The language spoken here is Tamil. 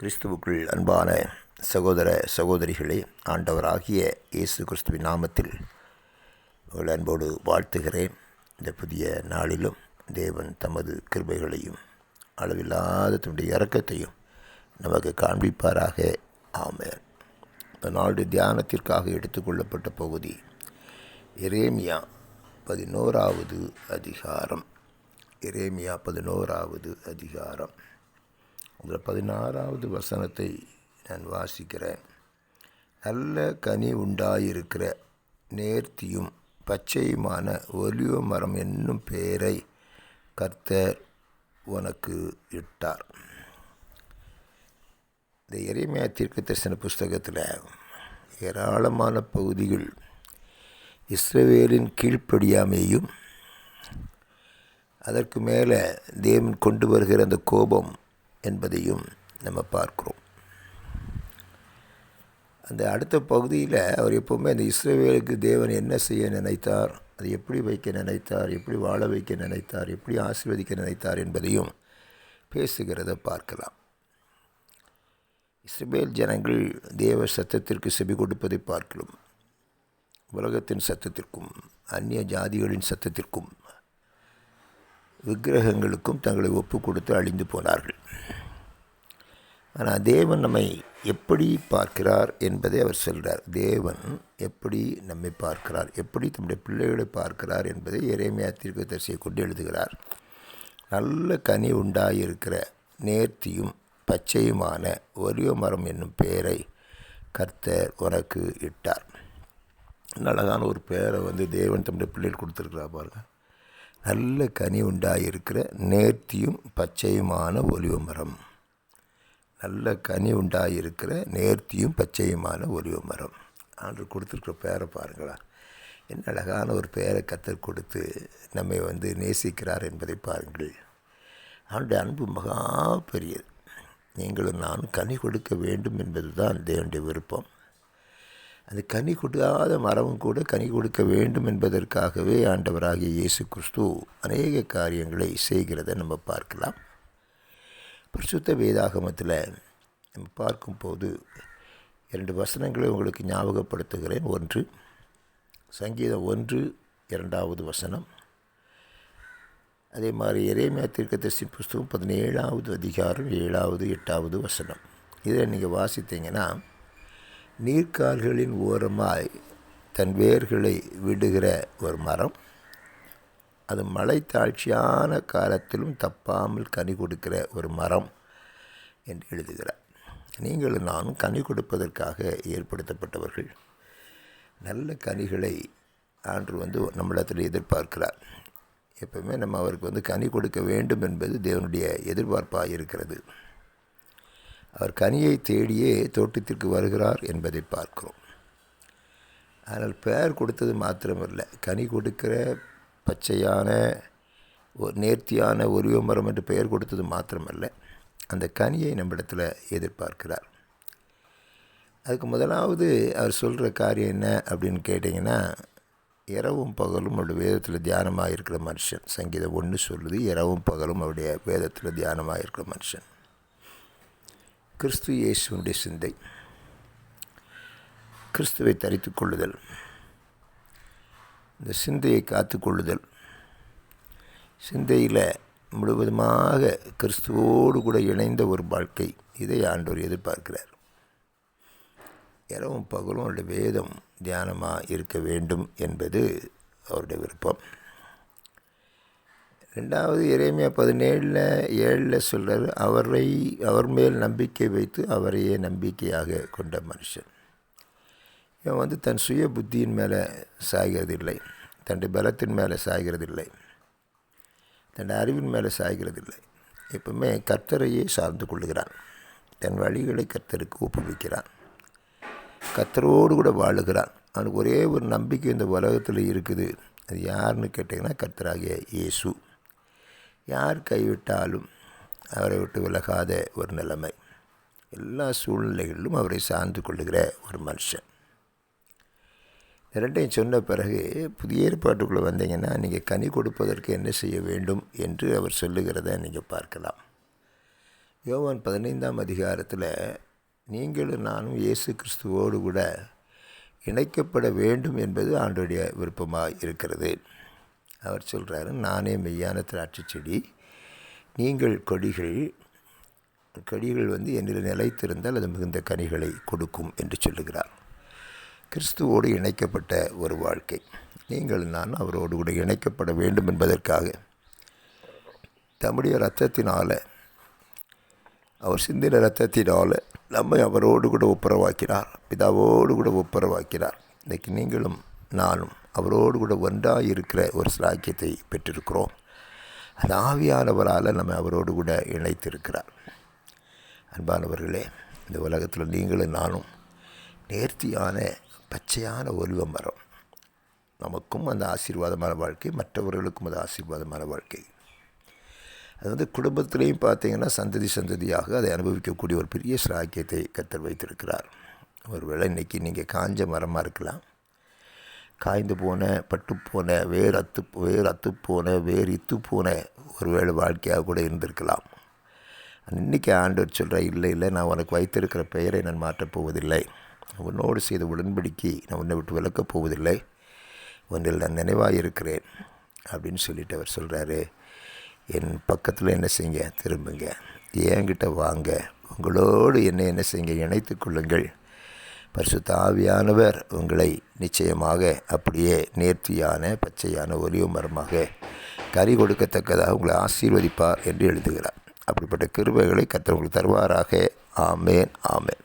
கிறிஸ்துவுக்குள் அன்பான சகோதர சகோதரிகளே ஆண்டவராகிய இயேசு கிறிஸ்துவின் நாமத்தில் உங்கள் அன்போடு வாழ்த்துகிறேன். இந்த புதிய நாளிலும் தேவன் தமது கிருபைகளையும் அளவில்லாத தன்னுடைய இறக்கத்தையும் நமக்கு காண்பிப்பாராக. ஆமேன். இந்த நாளுடைய தியானத்திற்காக எடுத்துக்கொள்ளப்பட்ட பகுதி இரேமியா பதினோராவது அதிகாரம். இரேமியா பதினோராவது அதிகாரம். அதில் பதினாறாவது வசனத்தை நான் வாசிக்கிறேன். நல்ல கனி உண்டாயிருக்கிற நேர்த்தியும் பச்சையுமான ஒலிவ மரம் என்னும் பெயரை கர்த்தர் உனக்கு இட்டார். இந்த இறைமையா தீர்க்க தரிசன புஸ்தகத்தில் ஏராளமான பகுதிகள் இஸ்ரவேலின் கீழ்ப்படியாமையும் அதற்கு மேலே தேவன் கொண்டு வருகிற அந்த கோபம் என்பதையும் நம்ம பார்க்குறோம். அந்த அடுத்த பகுதியில் அவர் எப்போவுமே அந்த இஸ்ரேவேலுக்கு தேவன் என்ன செய்ய நினைத்தார் அதை எப்படி வைக்க நினைத்தார் எப்படி வாழ வைக்க நினைத்தார் எப்படி ஆசீர்வதிக்க நினைத்தார் என்பதையும் பேசுகிறத பார்க்கலாம். இஸ்ரேல் ஜனங்கள் தேவ சத்தத்திற்கு செவி கொடுப்பதை பார்க்கலாம். உலகத்தின் சத்தத்திற்கும் அந்நிய ஜாதிகளின் சத்தத்திற்கும் விக்கிரகங்களுக்கும் தங்களை ஒப்பு கொடுத்து அழிந்து போனார்கள். ஆனால் தேவன் நம்மை எப்படி பார்க்கிறார் என்பதை அவர் சொல்கிறார் தேவன் எப்படி நம்மை பார்க்கிறார்? எப்படி தம்முடைய பிள்ளைகளை பார்க்கிறார் என்பதை இறைமையா தீர்க்கதரிசியை கொண்டு எழுதுகிறார். நல்ல கனி உண்டாயிருக்கிற நேர்த்தியும் பச்சையுமான ஒரிய மரம் என்னும் பெயரை கர்த்தர் உனக்கு இட்டார். அழகான ஒரு பெயரை வந்து தேவன் தம்முடைய பிள்ளைகள் கொடுத்துருக்கிறா பாருங்கள் நல்ல கனி உண்டாயிருக்கிற நேர்த்தியும் பச்சையுமான ஒலிவ மரம் நல்ல கனி உண்டாயிருக்கிற நேர்த்தியும் பச்சையுமான ஒலிவ மரம் ஆண்டு கொடுத்துருக்குற பேரை பாருங்களா. என்ன அழகான ஒரு பெயரை கத்தர் கொடுத்து நம்மை வந்து நேசிக்கிறார் என்பதை பாருங்கள். அவனுடைய அன்பு மகா பெரியது நீங்களும் நானும் கனி கொடுக்க வேண்டும் என்பது தான் தேவனுடைய விருப்பம். அந்த கனி கொடுக்காத மரமும் கூட கனி கொடுக்க வேண்டும் என்பதற்காகவே ஆண்டவராகிய இயேசு கிறிஸ்து அநேக காரியங்களை செய்கிறத நம்ம பார்க்கலாம். பரிசுத்த வேதாகமத்தில் நம்ம பார்க்கும்போது இரண்டு வசனங்களை உங்களுக்கு ஞாபகப்படுத்துகிறேன். ஒன்று சங்கீதம் ஒன்று இரண்டாவது வசனம். அதே மாதிரி இறைமையா தீர்க்கதரிசி புஸ்தகம் பதினேழாவது அதிகாரம் ஏழாவது எட்டாவது வசனம். இதை நீங்கள் வாசித்தீங்கன்னா நீர்க்கால்களின் ஓரமாய் தன் வேர்களை விடுகிற ஒரு மரம். அது மழை தாழ்ச்சியான காலத்திலும் தப்பாமல் கனி கொடுக்கிற ஒரு மரம் என்று எழுதுகிறார். நீங்களும் நானும் கனி கொடுப்பதற்காக ஏற்படுத்தப்பட்டவர்கள். நல்ல கனிகளை ஆண்டு வந்து நம்மளிடத்தில் எதிர்பார்க்கிறார். எப்பவுமே நம்ம அவருக்கு வந்து கனி கொடுக்க வேண்டும் என்பது தேவனுடைய எதிர்பார்ப்பாக இருக்கிறது. அவர் கனியை தேடியே தோட்டத்திற்கு வருகிறார் என்பதை பார்க்கிறோம். ஆனால் பெயர் கொடுத்தது மாத்திரமல்ல. கனி கொடுக்கிற பச்சையான ஒரு நேர்த்தியான ஒருவ மரம் என்று பெயர் கொடுத்தது மாத்திரமல்ல. அந்த கனியை நம்மிடத்தில் எதிர்பார்க்கிறார். அதுக்கு முதலாவது அவர் சொல்கிற காரியம் என்ன அப்படின்னு கேட்டிங்கன்னா இரவும் பகலும் அவருடைய வேதத்தில் தியானமாக இருக்கிற மனுஷன். சங்கீதம் ஒன்று சொல்லுது இரவும் பகலும் அவருடைய வேதத்தில் தியானமாக இருக்கிற மனுஷன். கிறிஸ்து இயேசுவனுடைய சிந்தை. கிறிஸ்துவை தரித்து கொள்ளுதல். இந்த சிந்தையை காத்து கொள்ளுதல். சிந்தையில் முழுவதுமாக கிறிஸ்துவோடு கூட இணைந்த ஒரு வாழ்க்கை. இதை ஆண்டவர் எதிர்பார்க்கிறார். இரவும் பகலும் அவருடைய வேதம் தியானமாக இருக்க வேண்டும் என்பது அவருடைய விருப்பம். ரெண்டாவது இறைமையா பதினேழில் ஏழில் சொல்கிறார் அவரை அவர் மேல் நம்பிக்கை வைத்து அவரையே நம்பிக்கையாக கொண்ட மனுஷன். இவன் வந்து தன் சுய புத்தியின் மேலே சாய்கிறதில்லை. தன்னுடைய பலத்தின் மேலே சாய்கிறதில்லை. தன் அறிவின் மேலே சாய்கிறதில்லை. எப்பவுமே கர்த்தரையே சார்ந்து கொள்ளுகிறான். தன் வழிகளை கர்த்தருக்கு ஒப்புவிக்கிறான். கர்த்தரோடு கூட வாழுகிறான். அவனுக்கு ஒரே ஒரு நம்பிக்கை இந்த உலகத்தில் இருக்குது. அது யாருன்னு கேட்டிங்கன்னா கர்த்தராகிய இயேசு. யார் கைவிட்டாலும் அவரை விட்டு விலகாத ஒரு நிலைமை. எல்லா சூழ்நிலைகளிலும் அவரை சார்ந்து கொள்ளுகிற ஒரு மனுஷன். இரண்டையும் சொன்ன பிறகு புதிய ஏற்பாட்டுக்குள்ளே வந்தீங்கன்னா நீங்கள் கனி கொடுப்பதற்கு என்ன செய்ய வேண்டும் என்று அவர் சொல்லுகிறத நீங்கள் பார்க்கலாம். யோவான் பதினைந்தாம் அதிகாரத்தில் நீங்களும் நானும் இயேசு கிறிஸ்துவோடு கூட இணைக்கப்பட வேண்டும் என்பது ஆண்டுடைய விருப்பமாக இருக்கிறது. அவர் சொல்கிறாரு நானே மெய்யான திராட்சை செடி நீங்கள் கொடிகள் கடிகள் வந்து என்னில் நிலைத்திருந்தால் அது மிகுந்த கனிகளை கொடுக்கும் என்று சொல்லுகிறார். கிறிஸ்துவோடு இணைக்கப்பட்ட ஒரு வாழ்க்கை. நீங்கள் நான் அவரோடு கூட இணைக்கப்பட வேண்டும் என்பதற்காக தம்முடைய ரத்தத்தினால் அவர் சிந்தின ரத்தத்தினால் நம்மை அவரோடு கூட ஒப்புரவாக்கினார் பிதாவோடு கூட ஒப்புரவாக்கினார். இன்றைக்கு நீங்களும் நானும் அவரோடு கூட ஒன்றாக இருக்கிற ஒரு சிலாக்கியத்தை பெற்றிருக்கிறோம். அது ஆவியானவரால் நம்ம அவரோடு கூட இணைத்திருக்கிறார். அன்பானவர்களே இந்த உலகத்தில் நீங்களும் நானும் நேர்த்தியான பச்சையான ஒலிவ மரம். நமக்கும் அந்த ஆசீர்வாதமான வாழ்க்கை மற்றவர்களுக்கும் அது ஆசீர்வாதமான வாழ்க்கை. அது வந்து குடும்பத்திலையும் பார்த்தீங்கன்னா சந்ததி சந்ததியாக அதை அனுபவிக்கக்கூடிய ஒரு பெரிய சிராக்கியத்தை கத்தர் வைத்திருக்கிறார். ஒருவேளை இன்றைக்கி நீங்கள் காஞ்ச மரமாக இருக்கலாம். காய்ந்து போன பட்டு போன வேர் அத்து வேர் அத்துப்போன வேறு வேர் இத்து போன ஒரு வேளை வாழ்க்கையாக கூட இருந்திருக்கலாம். இன்றைக்கி ஆண்டவர் சொல்கிற இல்லை இல்லை நான் உனக்கு வைத்திருக்கிற பெயரை நான் மாற்றப் போவதில்லை. உன்னோடு செய்த உடன்படிக்கை நான் உன்னை விட்டு விளக்கப் போவதில்லை. ஒன்றில் நான் நினைவாக இருக்கிறேன் அப்படின்னு சொல்லிட்டு அவர் சொல்கிறாரு என் பக்கத்தில் என்ன செய்யுங்க? திரும்புங்க. என்கிட்ட வாங்க. உங்களோடு என்னை என்ன செய்யுங்க? இணைத்து கொள்ளுங்கள். பரிசுத்த ஆவியானவர் உங்களை நிச்சயமாக அப்படியே நேர்த்தியான பச்சையான ஒலிவு மரமாக கறி கொடுக்கத்தக்கதாக உங்களை ஆசீர்வதிப்பார் என்று எழுதுகிறார். அப்படிப்பட்ட கிருபைகளை கத்தவங்களுக்கு தருவாராக. ஆமேன் ஆமேன்.